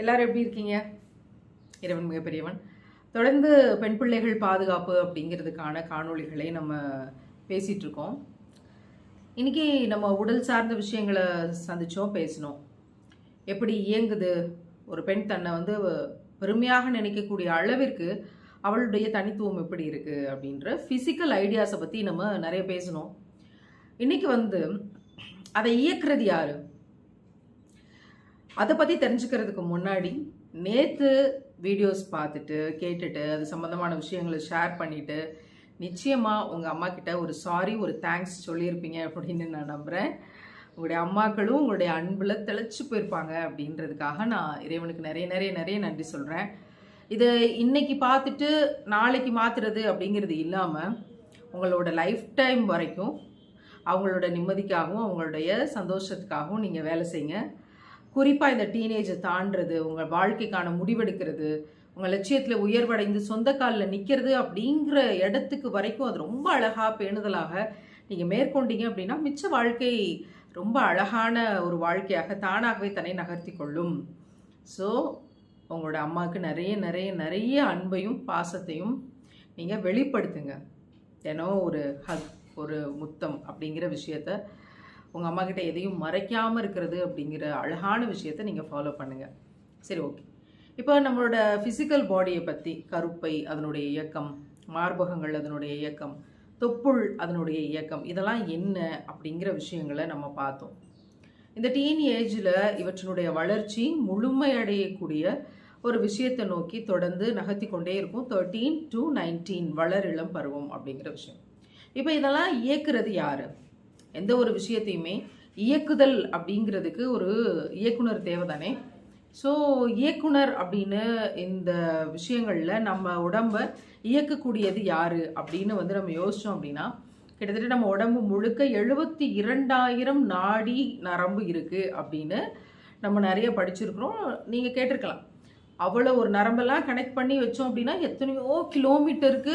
எல்லாரும் எப்படி இருக்கீங்க? இறைவன் மிகப்பெரியவன். தொடர்ந்து பெண் பிள்ளைகள் பாதுகாப்பு அப்படிங்கிறதுக்கான காணொளிகளை நம்ம பேசிகிட்ருக்கோம் இருக்கோம். இன்னைக்கு நம்ம உடல் சார்ந்த விஷயங்களை சந்தித்தோம் பேசினோம். எப்படி இயங்குது? ஒரு பெண் தன்னை வந்து பெருமையாக நினைக்கக்கூடிய அளவிற்கு அவளுடைய தனித்துவம் எப்படி இருக்குது அப்படின்ற ஃபிசிக்கல் ஐடியாஸை பற்றி நம்ம நிறைய பேசினோம். இன்னைக்கு வந்து அதை இயக்குறது யாரு? அதை பற்றி தெரிஞ்சுக்கிறதுக்கு முன்னாடி நேற்று வீடியோஸ் பார்த்துட்டு கேட்டுட்டு அது சம்மந்தமான விஷயங்களை ஷேர் பண்ணிவிட்டு நிச்சயமாக உங்கள் அம்மா கிட்ட ஒரு சாரி ஒரு தேங்க்ஸ் சொல்லியிருப்பீங்க அப்படின்னு நான் நம்புகிறேன் உங்களுடைய அம்மாக்களும் உங்களுடைய அன்பில் தெளிச்சு போயிருப்பாங்க அப்படின்றதுக்காக நான் இறைவனுக்கு நிறைய நிறைய நிறைய நன்றி சொல்கிறேன் இதை இன்னைக்கு பார்த்துட்டு நாளைக்கு மாற்றுறது அப்படிங்கிறது இல்லாமல் உங்களோட லைஃப் டைம் வரைக்கும் அவங்களோட நிம்மதிக்காகவும் அவங்களுடைய சந்தோஷத்துக்காகவும் நீங்கள் வேலை செய்யுங்க. குறிப்பாக இந்த டீனேஜை தாண்டுறது உங்கள் வாழ்க்கைக்கான முடிவெடுக்கிறது உங்கள் லட்சியத்தில் உயர்வடைந்து சொந்த காலில் நிற்கிறது அப்படிங்கிற இடத்துக்கு வரைக்கும் அது ரொம்ப அழகாக பேணுதலாக நீங்கள் மேற்கொண்டீங்க அப்படின்னா மிச்ச வாழ்க்கை ரொம்ப அழகான ஒரு வாழ்க்கையாக தானாகவே தன்னை நகர்த்தி கொள்ளும். ஸோ உங்களோட அம்மாவுக்கு நிறைய நிறைய நிறைய அன்பையும் பாசத்தையும் நீங்கள் வெளிப்படுத்துங்க. தினம் ஒரு ஹக் ஒரு முத்தம் அப்படிங்கிற விஷயத்த உங்கள் அம்மாக்கிட்ட எதையும் மறைக்காமல் இருக்கிறது அப்படிங்கிற அழகான விஷயத்த நீங்கள் ஃபாலோ பண்ணுங்கள் சரி ஓகே இப்போ நம்மளோட ஃபிசிக்கல் பாடியை பற்றி கருப்பை அதனுடைய இயக்கம் மார்பகங்கள் அதனுடைய இயக்கம் தொப்புள் அதனுடைய இயக்கம் இதெல்லாம் என்ன அப்படிங்கிற விஷயங்களை நம்ம பார்த்தோம். இந்த டீன் ஏஜில் இவற்றினுடைய வளர்ச்சி முழுமையடையக்கூடிய ஒரு விஷயத்தை நோக்கி தொடர்ந்து நகர்த்தி கொண்டே இருக்கும். தேர்ட்டீன் டு நைன்டீன் வளரிளம் பருவம் அப்படிங்கிற விஷயம். இப்போ இதெல்லாம் இயக்குறது யாரு? எந்த ஒரு விஷயத்தையுமே இயக்குதல் அப்படிங்கிறதுக்கு ஒரு இயக்குனர் தேவை தானே ஸோ இயக்குனர் அப்படின்னு இந்த விஷயங்களில் நம்ம உடம்பை இயக்கக்கூடியது யார் அப்படின்னு வந்து நம்ம யோசித்தோம் அப்படின்னா கிட்டத்தட்ட நம்ம உடம்பு முழுக்க எழுபத்தி இரண்டாயிரம் நாடி நரம்பு இருக்கு அப்படின்னு நம்ம நிறைய படிச்சிருக்கிறோம். நீங்கள் கேட்டிருக்கலாம். அவ்வளோ ஒரு நரம்பெல்லாம் கனெக்ட் பண்ணி வச்சோம் அப்படின்னா எத்தனையோ கிலோமீட்டருக்கு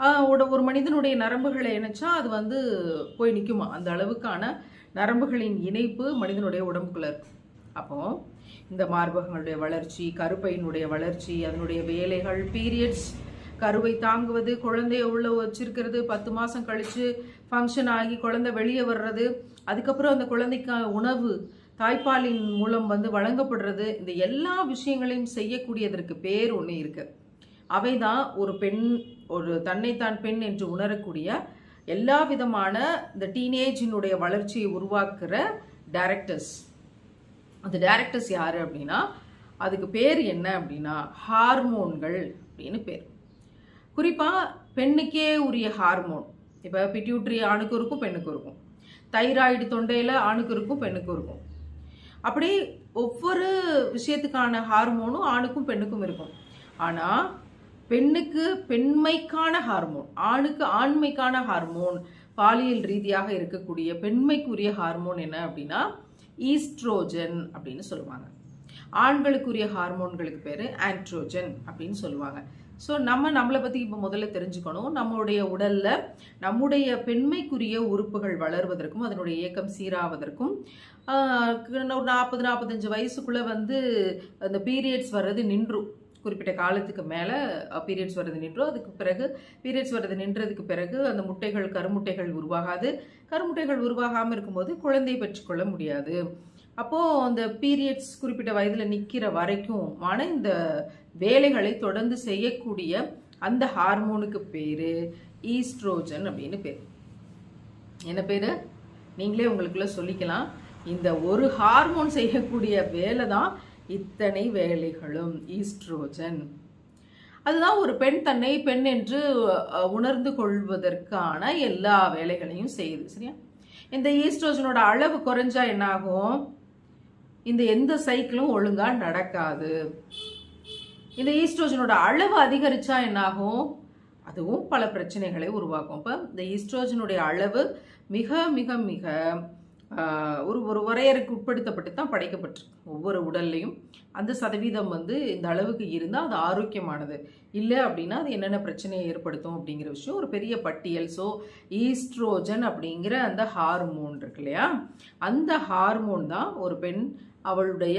ஒரு ஒரு மனிதனுடைய நரம்புகளை இணைச்சா அது வந்து போய் நிற்குமா அந்த அளவுக்கான நரம்புகளின் இணைப்பு மனிதனுடைய உடம்புக்குள்ள இருக்கு. அப்போ இந்த மார்பகங்களுடைய வளர்ச்சி கருப்பையினுடைய வளர்ச்சி அதனுடைய வேலைகள் பீரியட்ஸ் கருவை தாங்குவது குழந்தைய உள்ள வச்சிருக்கிறது பத்து மாசம் கழிச்சு ஃபங்க்ஷன் ஆகி குழந்தை வெளியே வர்றது அதுக்கப்புறம் அந்த குழந்தைக்கு உணவு தாய்ப்பாலின் மூலம் வந்து வழங்கப்படுறது இந்த எல்லா விஷயங்களையும் செய்யக்கூடியதற்கு பேர் ஒன்று இருக்கு. அவைதான் ஒரு பெண் ஒரு தன்னைத்தான் பெண் என்று உணரக்கூடிய எல்லா விதமான இந்த டீனேஜினுடைய வளர்ச்சியை உருவாக்குற டேரக்டர்ஸ் அந்த டேரக்டர்ஸ் யார் அப்படின்னா அதுக்கு பேர் என்ன அப்படின்னா ஹார்மோன்கள் அப்படின்னு பேர். குறிப்பாக பெண்ணுக்கே உரிய ஹார்மோன் இப்போ பிட்யூட்ரி ஆணுக்கு இருக்கும் பெண்ணுக்கு இருக்கும். தைராய்டு தொண்டையில் ஆணுக்கு இருக்கும் பெண்ணுக்கும் இருக்கும். அப்படி ஒவ்வொரு விஷயத்துக்கான ஹார்மோனும் ஆணுக்கும் பெண்ணுக்கும் இருக்கும். ஆனால் பெண்ணுக்கு பெண்மைக்கான ஹார்மோன் ஆணுக்கு ஆண்மைக்கான ஹார்மோன் பாலியல் ரீதியாக இருக்கக்கூடிய பெண்மைக்குரிய ஹார்மோன் என்ன அப்படின்னா ஈஸ்ட்ரோஜன் அப்படின்னு சொல்லுவாங்க. ஆண்களுக்குரிய ஹார்மோன்களுக்கு பேர் ஆண்ட்ரோஜன் அப்படின்னு சொல்லுவாங்க. ஸோ நம்ம நம்மளை பற்றி இப்போ முதல்ல தெரிஞ்சுக்கணும். நம்மளுடைய உடலில் நம்முடைய பெண்மைக்குரிய உறுப்புகள் வளர்வதற்கும் அதனுடைய இயக்கம் சீராவதற்கும் ஒரு நாற்பது நாற்பத்தஞ்சு வயசுக்குள்ளே வந்து அந்த பீரியட்ஸ் வர்றது நின்றும் குறிப்பிட்ட காலத்துக்கு மேலே பீரியட்ஸ் வர்றது நின்றோம். அதுக்கு பிறகு பீரியட்ஸ் வர்றது நின்றதுக்கு பிறகு அந்த முட்டைகள் கருமுட்டைகள் உருவாகாது. கருமுட்டைகள் உருவாகாமல் இருக்கும்போது குழந்தையை பெற்றுக்கொள்ள முடியாது. அப்போது அந்த பீரியட்ஸ் குறிப்பிட்ட வயதில் நிற்கிற வரைக்கும் ஆன இந்த வேலைகளை தொடர்ந்து செய்யக்கூடிய அந்த ஹார்மோனுக்கு பேர் ஈஸ்ட்ரோஜன் அப்படின்னு பேர். என்ன பேர்? நீங்களே உங்களுக்குள்ள சொல்லிக்கலாம். இந்த ஒரு ஹார்மோன் செய்யக்கூடிய வேலை தான் இத்தனை வேலைகளும் ஈஸ்ட்ரோஜன். அதுதான் ஒரு பெண் தன்னை பெண் என்று உணர்ந்து கொள்வதற்கான எல்லா வேலைகளையும் செய்யுது சரியா? இந்த ஈஸ்ட்ரோஜனோட அளவு குறைஞ்சா என்னாகும்? இந்த எந்த சைக்கிளும் ஒழுங்கா நடக்காது. இந்த ஈஸ்ட்ரோஜனோட அளவு அதிகரிச்சா என்னாகும்? அதுவும் பல பிரச்சனைகளை உருவாக்கும். இப்போ இந்த ஈஸ்ட்ரோஜனுடைய அளவு மிக மிக மிக ஒரு ஒரு வரையறைக்கு உட்படுத்தப்பட்டு தான் படைக்கப்பட்டிருக்கு. ஒவ்வொரு உடல்லையும் அந்த சதவீதம் வந்து இந்த அளவுக்கு இருந்தால் அது ஆரோக்கியமானது. இல்லை அப்படின்னா அது என்னென்ன பிரச்சனையை ஏற்படுத்தும் அப்படிங்கிற விஷயம். ஒரு பெரிய பட்டியல் ஸோ ஈஸ்ட்ரோஜன் அப்படிங்கிற அந்த ஹார்மோன் இருக்கு இல்லையா? அந்த ஹார்மோன் தான் ஒரு பெண் அவளுடைய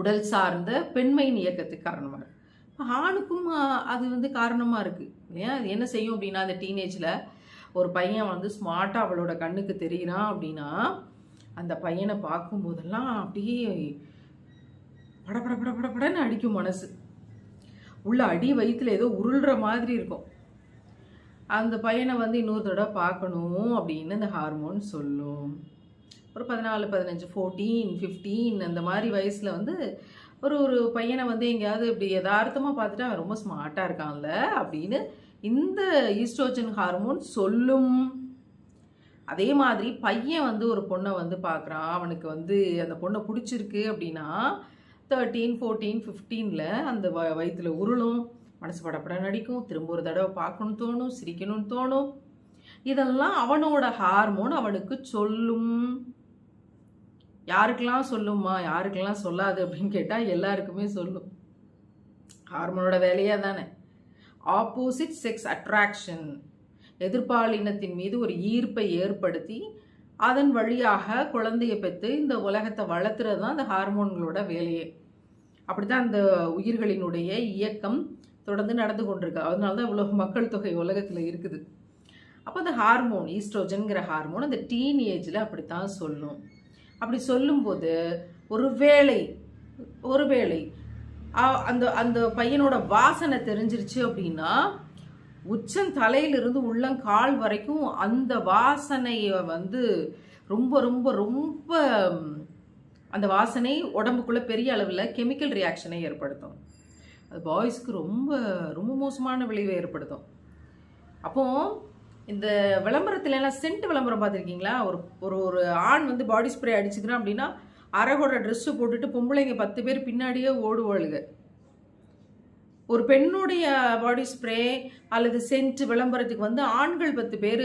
உடல் சார்ந்த பெண்மையின் இயக்கத்துக்கு காரணமாக இருக்கு. ஆணுக்கும் அது வந்து காரணமாக இருக்குது இல்லையா? அது என்ன செய்யும் அப்படின்னா அந்த டீனேஜில் ஒரு பையன் வந்து ஸ்மார்ட்டாக அவளோட கண்ணுக்கு தெரிகிறான் அப்படின்னா அந்த பையனை பார்க்கும்போதெல்லாம் அப்படியே படபட பட படபடன்னு படன்னு அடிக்கும் மனசு. உள்ள அடி வயிற்றுல ஏதோ உருள்ற மாதிரி இருக்கும். அந்த பையனை வந்து இன்னொரு தடவை பார்க்கணும் அப்படின்னு அந்த ஹார்மோன் சொல்லும். ஒரு பதினாலு பதினஞ்சு ஃபோர்டீன் ஃபிஃப்டீன் அந்த மாதிரி வயசில் வந்து ஒரு ஒரு பையனை வந்து எங்கேயாவது இப்படி யதார்த்தமாக பார்த்துட்டு அவன் ரொம்ப ஸ்மார்ட்டாக இருக்கான்ல அப்படின்னு இந்த ஈஸ்ட்ரோஜன் ஹார்மோன் சொல்லும். அதே மாதிரி பையன் வந்து ஒரு பொண்ணை வந்து பார்க்குறான். அவனுக்கு வந்து அந்த பொண்ணை பிடிச்சிருக்கு அப்படின்னா தேர்ட்டீன் ஃபோர்டீன் ஃபிஃப்டீனில் அந்த வ வயிற்றுல உருளும். மனசு படப்பட நடிக்கும். திரும்ப ஒரு தடவை பார்க்கணும்னு தோணும் சிரிக்கணும்னு தோணும். இதெல்லாம் அவனோட ஹார்மோன் அவனுக்கு சொல்லும். யாருக்கெல்லாம் சொல்லுமா யாருக்கெல்லாம் சொல்லாது அப்படின்னு கேட்டால் எல்லாருக்குமே சொல்லும். ஹார்மோனோட வேலையாக தானே ஆப்போசிட் செக்ஸ் அட்ராக்ஷன் எதிர்பாலினத்தின் மீது ஒரு ஈர்ப்பை ஏற்படுத்தி அதன் வழியாக குழந்தையை பெற்று இந்த உலகத்தை வளர்த்துறது தான் அந்த ஹார்மோன்களோட வேலையே. அப்படிதான் அந்த உயிர்களினுடைய இயக்கம் தொடர்ந்து நடந்து கொண்டிருக்கு. அதனால தான் இவ்வளோ மக்கள் தொகை உலகத்தில் இருக்குது. அப்போ அந்த ஹார்மோன் ஈஸ்ட்ரோஜன்கிற ஹார்மோன் அந்த டீன் ஏஜில் அப்படித்தான் சொல்லும். அப்படி சொல்லும்போது ஒரு வேளை ஒரு வேளை அந்த அந்த பையனோட வாசனை தெரிஞ்சிருச்சு அப்படின்னா உச்சம் தலையிலிருந்து உள்ளங்கால் வரைக்கும் அந்த வாசனையை வந்து ரொம்ப ரொம்ப ரொம்ப அந்த வாசனை உடம்புக்குள்ள பெரிய அளவில் கெமிக்கல் ரியாக்ஷனை ஏற்படுத்தும். அது பாய்ஸ்க்கு ரொம்ப ரொம்ப மோசமான விளைவை ஏற்படுத்தும். அப்போ இந்த விளம்பரத்துல எல்லாம் சென்ட் விளம்பரம் பார்த்துருக்கீங்களா? ஒரு ஒரு ஒரு ஆண் வந்து பாடி ஸ்ப்ரே அடிச்சுக்கிறான் அப்படின்னா அரகோட ட்ரெஸ்ஸு போட்டுட்டு பொம்பளைங்க பத்து பேர் பின்னாடியே ஓடுவாளுங்க. ஒரு பெண்ணுடைய பாடி ஸ்ப்ரே அல்லது சென்ட் விளம்பரத்துக்கு வந்து ஆண்கள் பத்து பேர்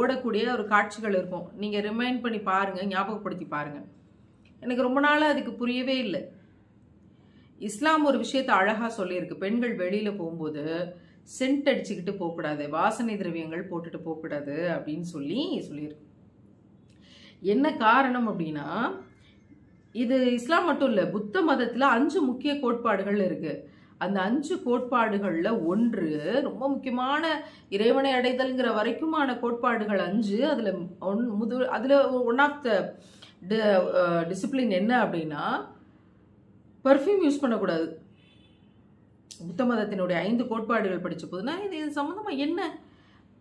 ஓடக்கூடிய ஒரு காட்சிகள் இருக்கும். நீங்கள் ரிமைண்ட் பண்ணி பாருங்கள் ஞாபகப்படுத்தி பாருங்கள் எனக்கு ரொம்ப நாளாக அதுக்கு புரியவே இல்லை. இஸ்லாம் ஒரு விஷயத்தை அழகாக சொல்லியிருக்கு. பெண்கள் வெளியில் போகும்போது சென்ட் அடிச்சுக்கிட்டு போகக்கூடாது வாசனை திரவியங்கள் போட்டுட்டு போகக்கூடாது அப்படின்னு சொல்லி சொல்லியிருக்கு. என்ன காரணம் அப்படின்னா இது இஸ்லாம் மட்டும் இல்லை புத்த மதத்தில் அஞ்சு முக்கிய கோட்பாடுகள் இருக்கு. அந்த அஞ்சு கோட்பாடுகளில் ஒன்று ரொம்ப முக்கியமான இறைவனை அடைதல்ங்கிற வரைக்குமான கோட்பாடுகள் அஞ்சு அதில் ஒன் முது அதில் ஒன் ஆஃப் த டிசிப்ளின் என்ன அப்படின்னா பர்ஃப்யூம் யூஸ் பண்ணக்கூடாது. புத்த மதத்தினுடைய ஐந்து கோட்பாடுகள் படித்த போதுனா இது இது சம்மந்தமாக என்ன?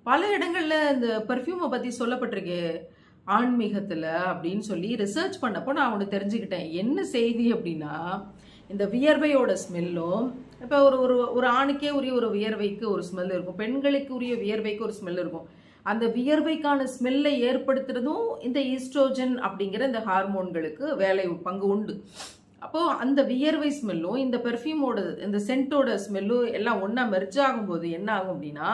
பல இடங்களில் இந்த பர்ஃப்யூமை பற்றி சொல்லப்பட்டிருக்கு. ஆன்மீகத்தில் அப்படின்னு சொல்லி ரிசர்ச் பண்ணப்போ நான் ஒன்று தெரிஞ்சுக்கிட்டேன். என்ன செய்தி அப்படின்னா இந்த வியர்வையோட ஸ்மெல்லும் இப்போ ஒரு ஒரு ஒரு ஆணுக்கே உரிய ஒரு வியர்வைக்கு ஒரு ஸ்மெல் இருக்கும். பெண்களுக்கு உரிய வியர்வைக்கு ஒரு ஸ்மெல் இருக்கும். அந்த வியர்வைக்கான ஸ்மெல்லை ஏற்படுத்துறதும் இந்த ஈஸ்ட்ரோஜன் அப்படிங்கிற இந்த ஹார்மோன்களுக்கு வேலை பங்கு உண்டு. அப்போது அந்த வியர்வை ஸ்மெல்லும் இந்த பெர்ஃப்யூமோட இந்த சென்ட்டோட ஸ்மெல்லும் எல்லாம் ஒன்றா மெர்ஜ் ஆகும்போது என்ன ஆகும் அப்படின்னா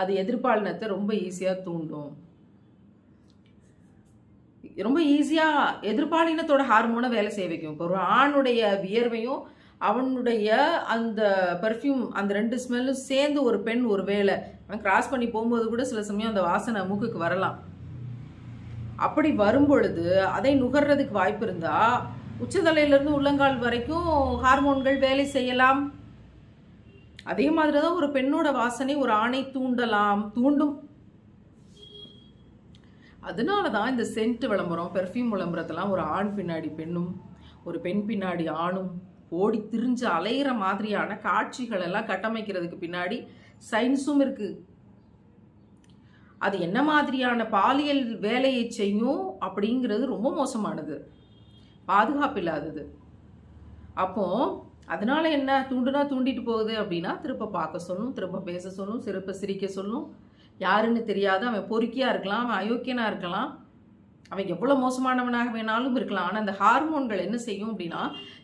அது எதிர்பாலினத்தை ரொம்ப ஈஸியாக தூண்டும். ரொம்ப ஈஸியாக எதிர்பாலினத்தோட ஹார்மோனை வேலை செய்ய வைக்கும். இப்போ ஒரு ஆணுடைய வியர்வையும் அவனுடைய அந்த பர்ஃப்யூம் அந்த ரெண்டு ஸ்மெல்லும் சேர்ந்து ஒரு பெண் ஒரு வேலை. அவன் கிராஸ் பண்ணி போகும்போது கூட சில சமயம் அந்த வாசனை மூக்குக்கு வரலாம். அப்படி வரும்பொழுது அதை நுகர்றதுக்கு வாய்ப்பு இருந்தால் உச்சதலையிலேருந்து உள்ளங்கால் வரைக்கும் ஹார்மோன்கள் வேலை செய்யலாம். அதே மாதிரி தான் ஒரு பெண்ணோட வாசனை ஒரு ஆணை தூண்டலாம். தூண்டும் அதனால தான் இந்த சென்ட் விளம்பரம் பெர்ஃப்யூம் விளம்பரத்தெல்லாம் ஒரு ஆண் பின்னாடி பெண்ணும் ஒரு பெண் பின்னாடி ஆணும் ஓடி திரிஞ்சு அலையிற மாதிரியான காட்சிகள் எல்லாம் கட்டமைக்கிறதுக்கு பின்னாடி சயின்ஸும் இருக்கு. அது என்ன மாதிரியான பாலியல் வேலையை செய்யும் அப்படிங்கிறது ரொம்ப மோசமானது. பாதுகாப்பு இல்லாதது. அப்போ அதனால என்ன தூண்டுனா தூண்டிட்டு போகுது அப்படின்னா திரும்ப பார்க்க சொல்லணும் திரும்ப பேச சொல்லணும் திரும்ப சிரிக்க சொல்லணும் யாருன்னு தெரியாது. அவன் பொறுக்கியாக இருக்கலாம் அவன் அயோக்கியனாக இருக்கலாம். அவன் எவ்வளோ மோசமானவனாக வேணாலும் இருக்கலாம். ஆனால் அந்த ஹார்மோன்கள் என்ன செய்யும் அப்படின்னா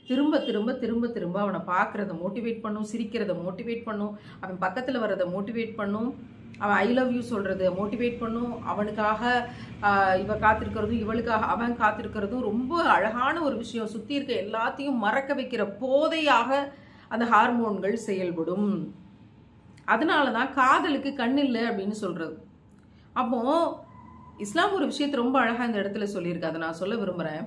திரும்ப திரும்ப திரும்ப திரும்ப அவனை பார்க்குறத மோட்டிவேட் பண்ணும் சிரிக்கிறத மோட்டிவேட் பண்ணும் அவன் பக்கத்தில் வர்றதை மோட்டிவேட் பண்ணும் அவன் ஐ லவ் யூ சொல்கிறத மோட்டிவேட் பண்ணும். அவனுக்காக இவ காத்திருக்கிறதும் இவளுக்காக அவன் காத்திருக்கிறதும் ரொம்ப அழகான ஒரு விஷயம். சுற்றி இருக்க எல்லாத்தையும் மறக்க வைக்கிற போதையாக அந்த ஹார்மோன்கள் செயல்படும். அதனால தான் காதலுக்கு கண் இல்லை அப்படின்னு சொல்கிறது அப்போ இஸ்லாம் ஒரு விஷயத்தை ரொம்ப அழகாக இந்த இடத்துல சொல்லியிருக்கு. அதை நான் சொல்ல விரும்புகிறேன்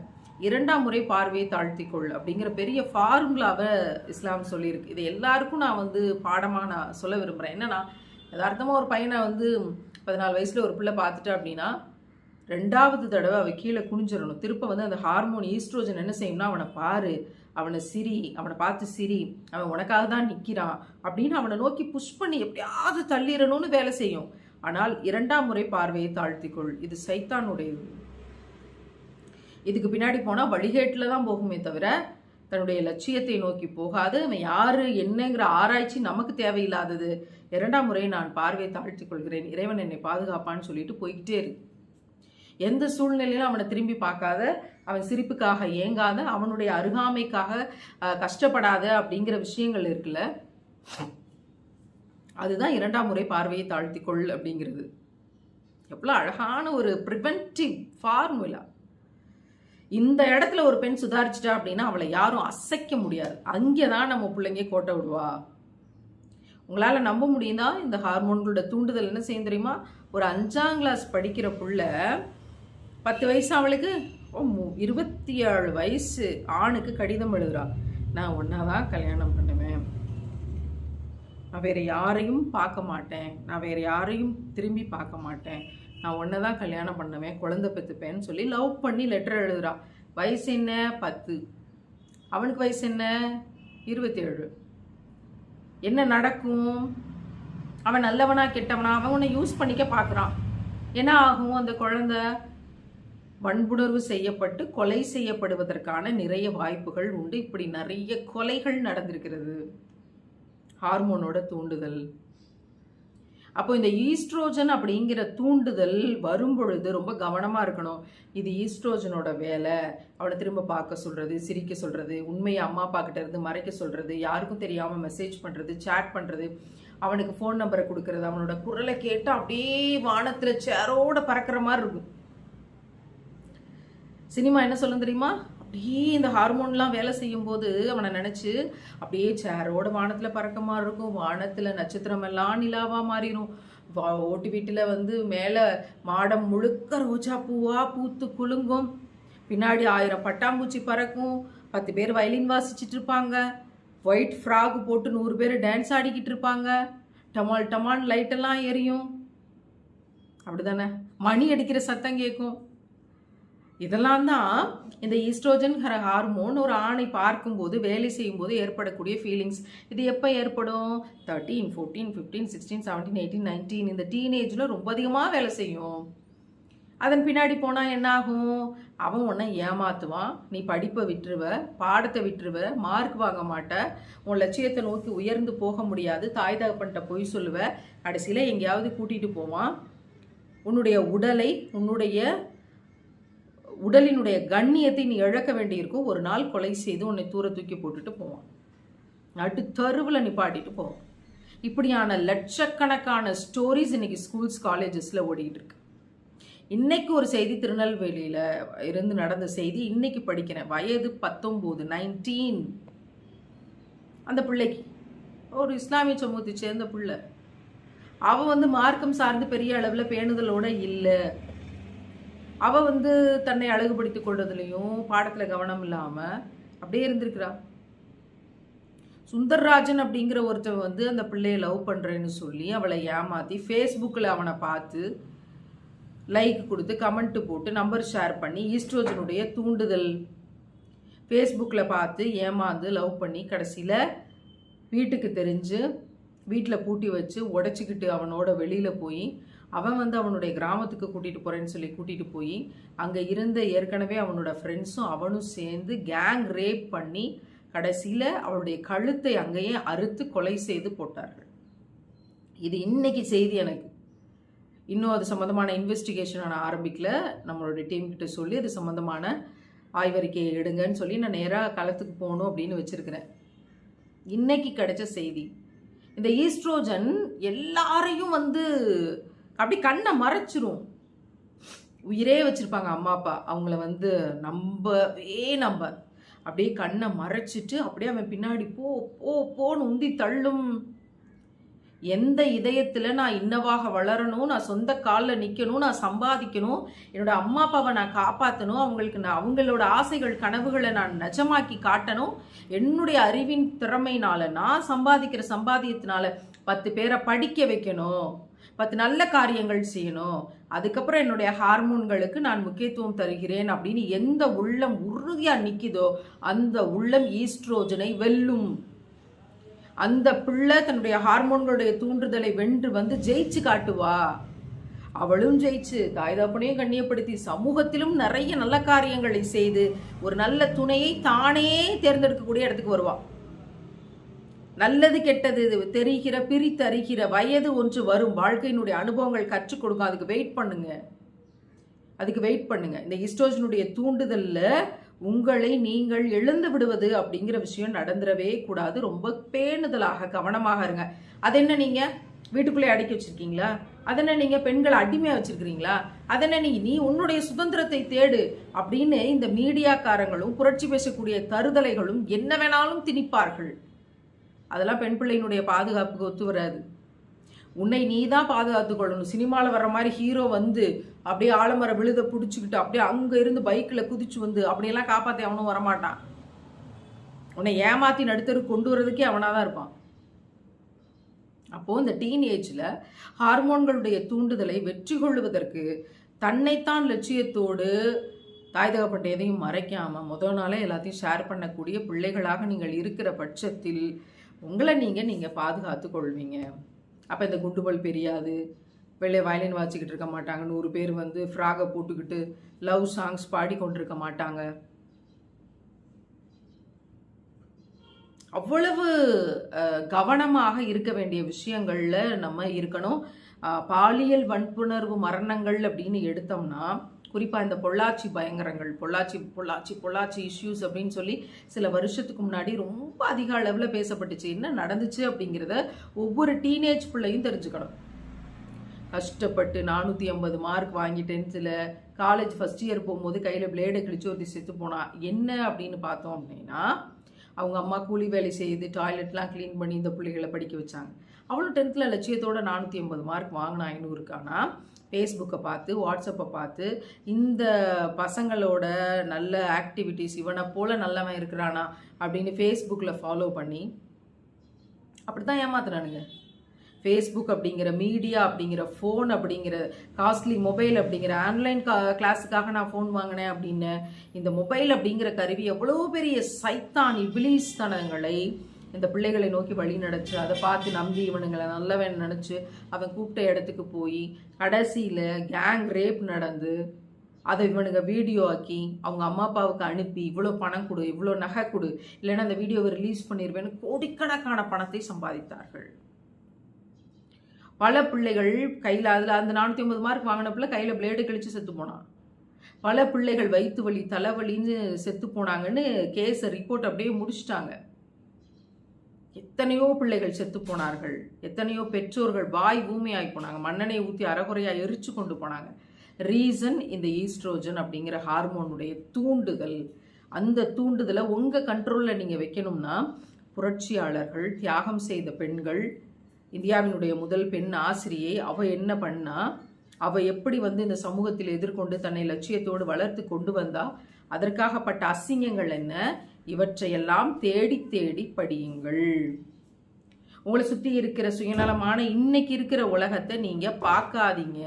இரண்டாம் முறை பார்வையை தாழ்த்திக்கொள் அப்படிங்கிற பெரிய ஃபார்முலாவை இஸ்லாம் சொல்லியிருக்கு. இது எல்லாருக்கும் நான் வந்து பாடமாக நான் சொல்ல விரும்புகிறேன் என்னென்னா யதார்த்தமாக ஒரு பையனை வந்து பதினாலு வயசில் ஒரு பிள்ளை பார்த்துட்டா அப்படின்னா ரெண்டாவது தடவை அவள் கீழே குனிஞ்சிடணும் திருப்ப வந்து அந்த ஹார்மோன் ஈஸ்ட்ரோஜன் என்ன செய்யணும்னா அவனை பாரு. அவனை சிரி அவனை பார்த்து சிரி அவன் உனக்காக தான் நிற்கிறான் அப்படின்னு அவனை நோக்கி புஷ் பண்ணி எப்படியாவது தள்ளிடணும்னு வேலை செய்யும். ஆனால் இரண்டாம் முறை பார்வையை தாழ்த்திக்கொள். இது சைத்தானுடையது. இதுக்கு பின்னாடி போனால் வழிகேட்டில் தான் போகுமே தவிர தன்னுடைய லட்சியத்தை நோக்கி போகாது. அவன் யாரு என்னங்கிற ஆராய்ச்சி நமக்கு தேவையில்லாதது. இரண்டாம் முறை நான் பார்வையை தாழ்த்தி கொள்கிறேன் இறைவன் என்னை பாதுகாப்பான்னு சொல்லிட்டு போய்கிட்டே இருக்கு எந்த சூழ்நிலையிலும் அவனை திரும்பி பார்க்காத. அவன் சிரிப்புக்காக ஏங்காத அவனுடைய அருகாமைக்காக கஷ்டப்படாத அப்படிங்கிற விஷயங்கள் இருக்குல்ல? அதுதான் இரண்டாம் முறை பார்வையை தாழ்த்திக்கொள் அப்படிங்கிறது. எவ்வளோ அழகான ஒரு ப்ரிவென்டிவ் ஃபார்முலா இந்த இடத்துல ஒரு பெண் சுதாரிச்சிட்டா அப்படின்னா அவளை யாரும் அசைக்க முடியாது. அங்கே தான் நம்ம பிள்ளைங்க கோட்டை விடுவா. உங்களால் நம்ப முடியுதா? இந்த ஹார்மோன்களோட தூண்டுதல் என்ன செய்யும் தெரியுமா? ஒரு அஞ்சாம் கிளாஸ் படிக்கிற புள்ள பத்து வயசு அவளுக்கு இருபத்தி ஏழு வயசு ஆணுக்கு கடிதம் எழுதுறா. நான் ஒன்னாதான் கல்யாணம் பண்ணுவேன். நான் வேற யாரையும் பார்க்க மாட்டேன். நான் வேற யாரையும் திரும்பி பார்க்க மாட்டேன். நான் ஒன்றை தான் கல்யாணம் பண்ணுவேன் குழந்தை பெற்றுப்பேன்னு சொல்லி லவ் பண்ணி லெட்டர் எழுதுறா. வயசு என்ன? பத்து. அவனுக்கு வயசு என்ன? இருபத்தேழு. என்ன நடக்கும்? அவன் நல்லவனா கெட்டவனா? அவன் உன்னை யூஸ் பண்ணிக்க பார்க்குறான். என்ன ஆகும் அந்த குழந்தை? வன்புணர்வு செய்யப்பட்டு கொலை செய்யப்படுவதற்கான நிறைய வாய்ப்புகள் உண்டு. இப்படி நிறைய கொலைகள் நடந்திருக்கிறது. ஹார்மோனோட தூண்டுதல். அப்போ இந்த ஈஸ்ட்ரோஜன் அப்படிங்கிற தூண்டுதல் வரும் பொழுது ரொம்ப கவனமாக இருக்கணும். இது ஈஸ்ட்ரோஜனோட வேலை. அவனை திரும்ப பார்க்க சொல்கிறது சிரிக்க சொல்கிறது உண்மையை அம்மா அப்பா கிட்ட இருந்து மறைக்க சொல்கிறது யாருக்கும் தெரியாமல் மெசேஜ் பண்ணுறது சேட் பண்ணுறது அவனுக்கு ஃபோன் நம்பரை கொடுக்கறது அவனோட குரலை கேட்டு அப்படியே வானத்தில் சேரோட பறக்கிற மாதிரி இருக்கும். சினிமா என்ன சொல்லும் தெரியுமா? அப்படியே இந்த ஹார்மோன்லாம் வேலை செய்யும் போது அவனை நினைச்சு அப்படியே சேரோட வானத்துல பறக்க மாதிரி இருக்கும். வானத்துல நட்சத்திரம் எல்லாம் நிலாவா மாறிடும் வா- ஓட்டு வீட்டுல வந்து மேல மாடம் முழுக்க ரோஜா பூவா பூத்து குலுங்கும். பின்னாடி ஆயிரம் பட்டாம்பூச்சி பறக்கும். பத்து பேர் வயலின் வாசிச்சிட்டு இருப்பாங்க. ஒயிட் ஃப்ராக் போட்டு நூறு பேர் டான்ஸ் ஆடிக்கிட்டு இருப்பாங்க. டமால் டமால் லைட்டெல்லாம் எரியும். அப்படிதானே? மணி அடிக்கிற சத்தம் கேட்கும் இதெல்லாம் தான் இந்த ஈஸ்ட்ரோஜன் ஹார்மோன் ஒரு ஆணை பார்க்கும்போது வேலை செய்யும்போது ஏற்படக்கூடிய ஃபீலிங்ஸ் இது எப்போ ஏற்படும்? Thirteen fourteen fifteen sixteen seventeen eighteen nineteen இந்த டீனேஜில் ரொம்ப அதிகமாக வேலை செய்யும். அதன் பின்னாடி போனால் என்ன ஆகும் அவன் உன்னை ஏமாத்துவான். நீ படிப்பை விட்டுருவ பாடத்தை விட்டுருவ மார்க் வாங்க மாட்ட. உன் லட்சியத்தை நோக்கி உயர்ந்து போக முடியாது. தாய் தகப்பன்ட்ட பொய் சொல்லுவ. கடைசியில் எங்கேயாவது கூட்டிகிட்டு போவான். உன்னுடைய உடலை உன்னுடைய உடலினுடைய கண்ணியத்தை நீ இழக்க வேண்டியிருக்கும். ஒரு நாள் கொலை செய்து உன்னை தூர தூக்கி போட்டுட்டு போவான். நடு தெருவில் நிப்பாட்டிட்டு போவான். இப்படியான லட்சக்கணக்கான ஸ்டோரிஸ் இன்னைக்கு ஸ்கூல்ஸ் காலேஜஸில் ஓடிக்கிட்டு இருக்கு. இன்னைக்கு ஒரு செய்தி திருநெல்வேலியில் இருந்து நடந்த செய்தி இன்னைக்கு படிக்கிறேன். வயது பத்தொம்போது நைன்டீன் அந்த பிள்ளைக்கு. ஒரு இஸ்லாமிய சமூகத்தை சேர்ந்த பிள்ளை. அவள் வந்து மார்க்கம் சார்ந்து பெரிய அளவில் பேணுதலோட இல்லை. அவள் வந்து தன்னை அழகுபடுத்திக் கொள்றதுலையும் பாடத்தில் கவனம் இல்லாமல் அப்படியே இருந்திருக்கிறா. சுந்தர்ராஜன் அப்படிங்கிற ஒருத்தன் வந்து அந்த பிள்ளையை லவ் பண்ணுறேன்னு சொல்லி அவளை ஏமாற்றி ஃபேஸ்புக்கில் அவனை பார்த்து லைக் கொடுத்து கமெண்ட்டு போட்டு நம்பர் ஷேர் பண்ணி ஈஸ்ட்ரோஜனுடைய தூண்டுதல் ஃபேஸ்புக்கில் பார்த்து ஏமாந்து லவ் பண்ணி கடைசியில் வீட்டுக்கு தெரிஞ்சு வீட்டில் பூட்டி வச்சு உடச்சிக்கிட்டு அவனோட வெளியில் போய் அவன் வந்து அவனுடைய கிராமத்துக்கு கூட்டிகிட்டு போகிறேன்னு சொல்லி கூட்டிகிட்டு போய் அங்கே இருந்த ஏற்கனவே அவனோட ஃப்ரெண்ட்ஸும் அவனும் சேர்ந்து கேங் ரேப் பண்ணி கடைசியில் அவளுடைய கழுத்தை அங்கேயே அறுத்து கொலை செய்து போட்டார்கள். இது இன்னைக்கு செய்தி எனக்கு. இன்னும் அது சம்மந்தமான இன்வெஸ்டிகேஷன் நான் ஆரம்பிக்கல. நம்மளுடைய டீம் கிட்ட சொல்லி அது சம்மந்தமான ஆய்வறிக்கையை எடுங்கன்னு சொல்லி நான் நேராக களத்துக்கு போகணும் அப்படின்னு வச்சிருக்கிறேன். இன்னைக்கு கிடைச்ச செய்தி. இந்த ஈஸ்ட்ரோஜன் எல்லாரையும் வந்து அப்படி கண்ணை மறைச்சிரும். உயிரே வச்சிருப்பாங்க அம்மா அப்பா. அவங்கள வந்து நம்பவே நம்ப. அப்படியே கண்ணை மறைச்சிட்டு அப்படியே அவன் பின்னாடி போ போ போன்னு உந்தி தள்ளும். எந்த இதயத்தில் நான் இன்னவாக வளரணும் நான் சொந்த காலில் நிற்கணும் நான் சம்பாதிக்கணும் என்னோட அம்மா அப்பாவை நான் காப்பாற்றணும் அவங்களுக்கு நான் அவங்களோட ஆசைகள் கனவுகளை நான் நிஜமாக்கி காட்டணும். என்னுடைய அறிவின் திறமையினால நான் சம்பாதிக்கிற சம்பாதியத்தினால பத்து பேரை படிக்க வைக்கணும். பத்து நல்ல காரியங்கள் செய்யணும். அதுக்கப்புறம் என்னுடைய ஹார்மோன்களுக்கு நான் முக்கியத்துவம் தருகிறேன் அப்படின்னு எந்த உள்ளம் உறுதியாக நிற்கிதோ அந்த உள்ளம் ஈஸ்ட்ரோஜனை வெல்லும். அந்த பிள்ளை தன்னுடைய ஹார்மோன்களுடைய தூண்டுதலை வென்று வந்து ஜெயிச்சு காட்டுவா. அவளும் ஜெயிச்சு தாய்தாப்பனையும் கண்ணியப்படுத்தி சமூகத்திலும் நிறைய நல்ல காரியங்களை செய்து ஒரு நல்ல துணையை தானே தேர்ந்தெடுக்கக்கூடிய இடத்துக்கு வருவாள் நல்லது கெட்டது தெரிகிற பிரித்தறிகிற வயது ஒன்று வரும். வாழ்க்கையினுடைய அனுபவங்கள் கற்றுக் கொடுக்கும் அதுக்கு வெயிட் பண்ணுங்க. அதுக்கு வெயிட் பண்ணுங்க. இந்த ஹிஸ்டோஜனுடைய தூண்டுதலில் உங்களை நீங்கள் எழுந்து விடுவது அப்படிங்கிற விஷயம் நடந்துடவே கூடாது. ரொம்ப பேணுதலாக கவனமாக இருங்க. அது என்ன நீங்க? வீட்டுக்குள்ளே அடக்கி வச்சிருக்கீங்களா? அதென்ன நீங்க? பெண்களை அடிமையா வச்சிருக்கிறீங்களா? அதென்ன நீ நீ உன்னுடைய சுதந்திரத்தை தேடு அப்படின்னு இந்த மீடியாக்காரங்களும் புரட்சி பேசக்கூடிய தருதலைகளும் என்ன வேணாலும் திணிப்பார்கள். அதெல்லாம் பெண் பிள்ளையினுடைய பாதுகாப்புக்கு ஒத்து வராது. உன்னை நீ தான் பாதுகாத்து கொள்ளணும். சினிமாவில் வர்ற மாதிரி ஹீரோ வந்து அப்படியே ஆலமர விழுத பிடிச்சிக்கிட்டு அப்படியே அங்கே இருந்து பைக்கில் குதிச்சு வந்து அப்படியெல்லாம் காப்பாற்றி அவனும் வரமாட்டான். உன்னை ஏமாத்தி நடுத்தருக்கு கொண்டு வர்றதுக்கே அவனாக தான் இருப்பான். அப்போது இந்த டீனேஜில் ஹார்மோன்களுடைய தூண்டுதலை வெற்றி கொள்வதற்கு தன்னைத்தான் லட்சியத்தோடு தாய் தகப்பட்ட எதையும் மறைக்காமல் முதல் நாளே எல்லாத்தையும் ஷேர் பண்ணக்கூடிய பிள்ளைகளாக நீங்கள் இருக்கிற பட்சத்தில் உங்களை நீங்கள் நீங்கள் பாதுகாத்து கொள்வீங்க அப்போ இந்த குண்டுபல் பெரியாது. வெளியே வயலின் வாச்சிக்கிட்டு இருக்க மாட்டாங்க. நூறு பேர் வந்து ஃப்ராகை போட்டுக்கிட்டு லவ் சாங்ஸ் பாடி கொண்டிருக்க மாட்டாங்க. அவ்வளவு கவனமாக இருக்க வேண்டிய விஷயங்களில் நம்ம இருக்கணும். பாலியல் வன்புணர்வு மரணங்கள் அப்படின்னு எடுத்தோம்னா குறிப்பாக இந்த பொள்ளாச்சி பயங்கரங்கள் பொள்ளாச்சி பொள்ளாச்சி பொள்ளாச்சி இஷ்யூஸ் அப்படின்னு சொல்லி சில வருஷத்துக்கு முன்னாடி ரொம்ப அதிக அளவில் பேசப்பட்டுச்சு. என்ன நடந்துச்சு அப்படிங்கிறத ஒவ்வொரு டீனேஜ் பிள்ளையும் தெரிஞ்சுக்கணும். கஷ்டப்பட்டு நானூற்றி ஐம்பது மார்க் வாங்கி டென்த்தில் காலேஜ் ஃபஸ்ட் இயர் போகும்போது கையில் பிளேடை கிழிச்சு ஒருத்தி செத்து போனா என்ன அப்படின்னு பார்த்தோம் அப்படின்னா அவங்க அம்மா கூலி வேலை செய்து டாய்லெட்லாம் க்ளீன் பண்ணி இந்த பிள்ளைகளை படிக்க வச்சாங்க. அவளும் டென்த்தில் லட்சியத்தோட நானூற்றி ஐம்பது மார்க் வாங்கினா ஐநூறுக்கானா ஃபேஸ்புக்கை பார்த்து வாட்ஸ்அப்பை பார்த்து இந்த பசங்களோட நல்ல ஆக்டிவிட்டீஸ் இவனை போல் நல்லவன் இருக்கிறானா அப்படின்னு ஃபேஸ்புக்கில் ஃபாலோ பண்ணி அப்படி தான் ஏமாத்துறானுங்க. ஃபேஸ்புக் அப்படிங்கிற மீடியா அப்படிங்கிற ஃபோன் அப்படிங்கிற காஸ்ட்லி மொபைல் அப்படிங்கிற ஆன்லைன் கிளாஸுக்காக நான் ஃபோன் வாங்கினேன் அப்படின்னு இந்த மொபைல் அப்படிங்கிற கருவி எவ்வளோ பெரிய சைத்தான் இபிலிஸ் தனங்களை இந்த பிள்ளைகளை நோக்கி வழி நடச்சு அதை பார்த்து நம்பி இவனுங்களை நல்லவன் நினச்சி அவன் கூப்பிட்ட இடத்துக்கு போய் கடைசியில் கேங் ரேப் நடந்து அதை இவனுங்க வீடியோ ஆக்கி அவங்க அம்மா அப்பாவுக்கு அனுப்பி இவ்வளோ பணம் கொடு இவ்வளோ நகை கொடு இல்லைன்னா அந்த வீடியோவை ரிலீஸ் பண்ணிடுவேன்னு கோடிக்கணக்கான பணத்தை சம்பாதித்தார்கள். பல பிள்ளைகள் கையில் அதில் அந்த நானூற்றி ஐம்பது மார்க் வாங்கின பிள்ளை கையில் பிளேடு கழித்து செத்து போனான். பல பிள்ளைகள் வயிற்று வலி தலைவலின்னு செத்து போனாங்கன்னு கேஸை ரிப்போர்ட் அப்படியே முடிச்சிட்டாங்க. எத்தனையோ பிள்ளைகள் செத்து போனார்கள். எத்தனையோ பெற்றோர்கள் வாய் ஊமையாகி போனாங்க. மண்ணெண்ணை ஊற்றி அறகுறையாக எரிச்சு கொண்டு போனாங்க. ரீசன் இந்த ஈஸ்ட்ரோஜன் அப்படிங்கிற ஹார்மோனுடைய தூண்டுதல். அந்த தூண்டுதலை உங்கள் கண்ட்ரோலில் நீங்கள் வைக்கணும்னா புரட்சியாளர்கள் தியாகம் செய்த பெண்கள் இந்தியாவினுடைய முதல் பெண் ஆசிரியை அவள் என்ன பண்ணா அவள் எப்படி வந்து இந்த சமூகத்தில் எதிர்கொண்டு தன்னை லட்சியத்தோடு வளர்த்து கொண்டு வந்தா அதற்காகப்பட்ட அசிங்கங்கள் என்ன இவற்றையெல்லாம் தேடி தேடி படியுங்கள். உங்களை சுற்றி இருக்கிற சுயநலமான இன்னைக்கு இருக்கிற உலகத்தை நீங்கள் பார்க்காதீங்க.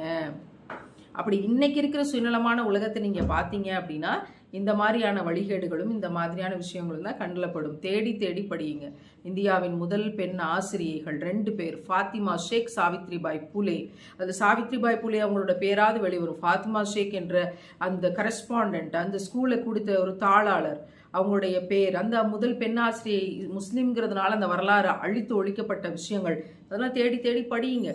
அப்படி இன்னைக்கு இருக்கிற சுயநலமான உலகத்தை நீங்கள் பார்த்தீங்க அப்படின்னா இந்த மாதிரியான வழிகேடுகளும் இந்த மாதிரியான விஷயங்களும் தான் கண்டலப்படும் தேடி தேடி படியுங்க. இந்தியாவின் முதல் பெண் ஆசிரியைகள் ரெண்டு பேர் ஃபாத்திமா ஷேக் சாவித்ரிபாய் புலே. அது சாவித்ரிபாய் புலே அவங்களோட பேராது வெளிவரும். ஃபாத்திமா ஷேக் என்ற அந்த கரஸ்பாண்ட் அந்த ஸ்கூலை கொடுத்த ஒரு தாளாளர் அவங்களுடைய பேர் அந்த முதல் பெண்ணாசிரியை முஸ்லீம்ங்கிறதுனால அந்த வரலாறு அழித்து ஒழிக்கப்பட்ட விஷயங்கள். அதெல்லாம் தேடி தேடி படியுங்க.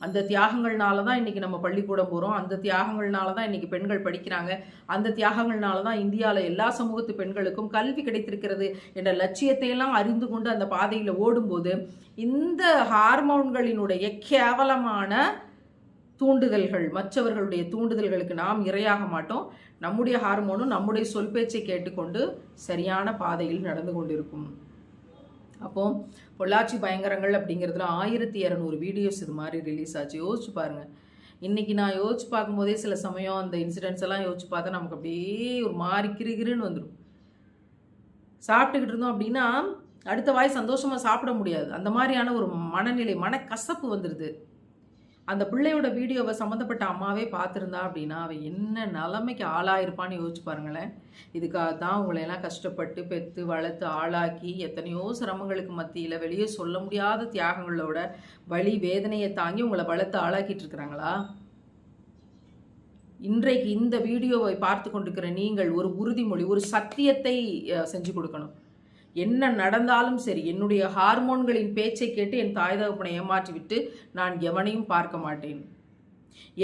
அந்த தியாகங்கள்னால தான் இன்றைக்கி நம்ம பள்ளிக்கூடம் போகிறோம் அந்த தியாகங்கள்னால தான் இன்றைக்கி பெண்கள் படிக்கிறாங்க. அந்த தியாகங்கள்னால தான் இந்தியாவில் எல்லா சமூகத்து பெண்களுக்கும் கல்வி கிடைத்திருக்கிறது என்ற லட்சியத்தையெல்லாம் அறிந்து கொண்டு அந்த பாதையில் ஓடும்போது இந்த ஹார்மோன்களினுடைய கேவலமான தூண்டுதல்கள் மற்றவர்களுடைய தூண்டுதல்களுக்கு நாம் இரையாக மாட்டோம். நம்முடைய ஹார்மோனும் நம்முடைய சொல் பேச்சை கேட்டுக்கொண்டு சரியான பாதையில் நடந்து கொண்டிருக்கும். அப்போ பொள்ளாச்சி பயங்கரங்கள் அப்படிங்கிறதுல ஆயிரத்தி இரநூறு வீடியோஸ் இது மாதிரி ரிலீஸ் ஆச்சு. யோசிச்சு பாருங்க. இன்னைக்கு நான் யோசிச்சு பார்க்கும்போதே சில சமயம் அந்த இன்சிடென்ட்ஸ் எல்லாம் யோசிச்சு பார்த்தா நமக்கு அப்படியே ஒரு மாதிரி கிருகிருன்னு வந்துடும் சாப்பிட்டுக்கிட்டு இருந்தோம் அப்படின்னா அடுத்த வாய் சந்தோஷமா சாப்பிட முடியாது. அந்த மாதிரியான ஒரு மனநிலை மனக்கசப்பு வந்துடுது அந்த பிள்ளையோட வீடியோவை சம்மந்தப்பட்ட அம்மாவே பார்த்துருந்தா அப்படின்னா அவள் என்ன நிலைமைக்கு ஆளாயிருப்பான்னு யோசிச்சு பாருங்களேன். இதுக்காக தான் உங்களையெல்லாம் கஷ்டப்பட்டு பெற்று வளர்த்து ஆளாக்கி எத்தனையோ சிரமங்களுக்கு மத்தியில் வெளியே சொல்ல முடியாத தியாகங்களோட வழி வேதனையை தாங்கி உங்களை வளர்த்து ஆளாக்கிட்டு இருக்கிறாங்களா? இன்றைக்கு இந்த வீடியோவை பார்த்து கொண்டிருக்கிற நீங்கள் ஒரு உறுதிமொழி ஒரு சத்தியத்தை செஞ்சு கொடுக்கணும். என்ன நடந்தாலும் சரி என்னுடைய ஹார்மோன்களின் பேச்சை கேட்டு என் தாய் தகப்பனை ஏமாற்றிவிட்டு நான் எவனையும் பார்க்க மாட்டேன்.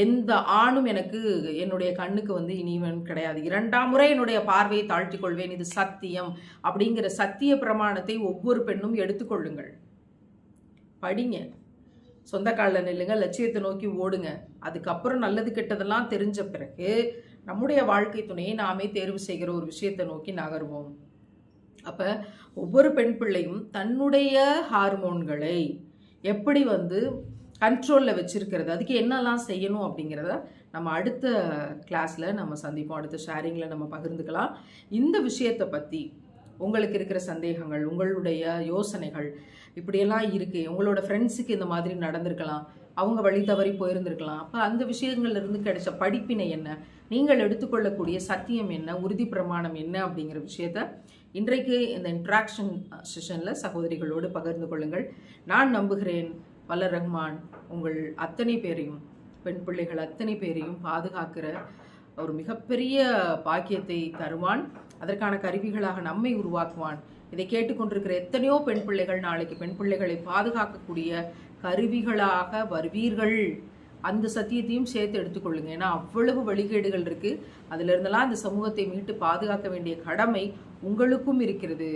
எந்த ஆணும் எனக்கு என்னுடைய கண்ணுக்கு வந்து இனிவன் கிடையாது. இரண்டாம் முறை என்னுடைய பார்வையை தாழ்த்தி கொள்வேன். இது சத்தியம். அப்படிங்கிற சத்திய பிரமாணத்தை ஒவ்வொரு பெண்ணும் எடுத்துக்கொள்ளுங்கள் படிங்க. சொந்த காலில் நில்லுங்க. லட்சியத்தை நோக்கி ஓடுங்க. அதுக்கப்புறம் நல்லது கெட்டதெல்லாம் தெரிஞ்ச பிறகு நம்முடைய வாழ்க்கை துணையை நாமே தேர்வு செய்கிற ஒரு விஷயத்தை நோக்கி நகருவோம். அப்போ ஒவ்வொரு பெண் பிள்ளையும் தன்னுடைய ஹார்மோன்களை எப்படி வந்து கண்ட்ரோலில் வச்சுருக்கிறது? அதுக்கு என்னெல்லாம் செய்யணும் அப்படிங்கிறத நம்ம அடுத்த கிளாஸில் நம்ம சந்திப்போம். அடுத்த ஷேரிங்கில் நம்ம பகிர்ந்துக்கலாம். இந்த விஷயத்தை பற்றி உங்களுக்கு இருக்கிற சந்தேகங்கள் உங்களுடைய யோசனைகள் இப்படியெல்லாம் இருக்குது உங்களோட ஃப்ரெண்ட்ஸுக்கு இந்த மாதிரி நடந்திருக்கலாம். அவங்க வழி தவறி போயிருந்திருக்கலாம். அப்போ அந்த விஷயங்கள்லேருந்து கிடைச்ச படிப்பினை என்ன? நீங்கள் எடுத்துக்கொள்ளக்கூடிய சத்தியம் என்ன? உறுதி பிரமாணம் என்ன? அப்படிங்கிற விஷயத்த இன்றைக்கு இந்த இன்ட்ராக்ஷன் செஷனில் சகோதரிகளோடு பகிர்ந்து கொள்ளுங்கள். நான் நம்புகிறேன் வல்ல ரஹ்மான் உங்கள் அத்தனை பேரையும் பெண் பிள்ளைகள் அத்தனை பேரையும் பாதுகாக்கிற ஒரு மிகப்பெரிய பாக்கியத்தை தருவான். அதற்கான கருவிகளாக நம்மை உருவாக்குவான். இதை கேட்டுக்கொண்டிருக்கிற எத்தனையோ பெண் பிள்ளைகள் நாளைக்கு பெண் பிள்ளைகளை பாதுகாக்கக்கூடிய கருவிகளாக வருவீர்கள். அந்த சத்தியத்தையும் சேர்த்து எடுத்துக்கொள்ளுங்க. ஏன்னா அவ்வளவு வழிகேடுகள் இருக்கு. அதுல இருந்தெல்லாம் அந்த சமூகத்தை மீட்டு பாதுகாக்க வேண்டிய கடமை உங்களுக்கும் இருக்கிறது.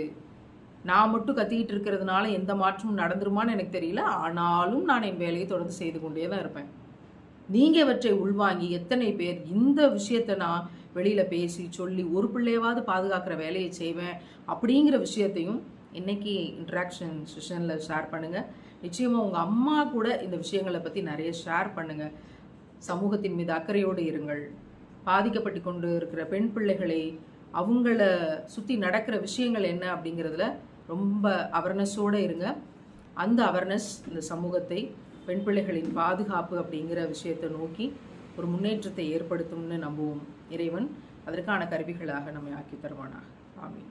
நான் மட்டும் கத்திக்கிட்டு இருக்கிறதுனால எந்த மாற்றமும் நடந்துருமான்னு எனக்கு தெரியல. ஆனாலும் நான் என் வேலையை தொடர்ந்து செய்து கொண்டே தான் இருப்பேன். நீங்க இவற்றை உள்வாங்கி எத்தனை பேர் இந்த விஷயத்தை நான் வெளியில பேசி சொல்லி ஒரு பிள்ளையவாவது பாதுகாக்கிற வேலையை செய்வேன் அப்படிங்கிற விஷயத்தையும் இன்னைக்கு இன்ட்ராக்ஷன் செஷன்ல ஷேர் பண்ணுங்க. நிச்சயமாக உங்கள் அம்மா கூட இந்த விஷயங்களை பற்றி நிறைய ஷேர் பண்ணுங்கள் சமூகத்தின் மீது அக்கறையோடு இருங்கள். பாதிக்கப்பட்டு கொண்டு இருக்கிற பெண் பிள்ளைகளை அவங்கள சுற்றி நடக்கிற விஷயங்கள் என்ன அப்படிங்கிறதுல ரொம்ப அவர்னஸோடு இருங்க. அந்த அவர்னஸ் இந்த சமூகத்தை பெண் பிள்ளைகளின் பாதுகாப்பு அப்படிங்கிற விஷயத்தை நோக்கி ஒரு முன்னேற்றத்தை ஏற்படுத்தும்னு நம்புவோம். இறைவன் அதற்கான கருவிகளாக நம்மை ஆக்கி தருவானாக. ஆமீன்.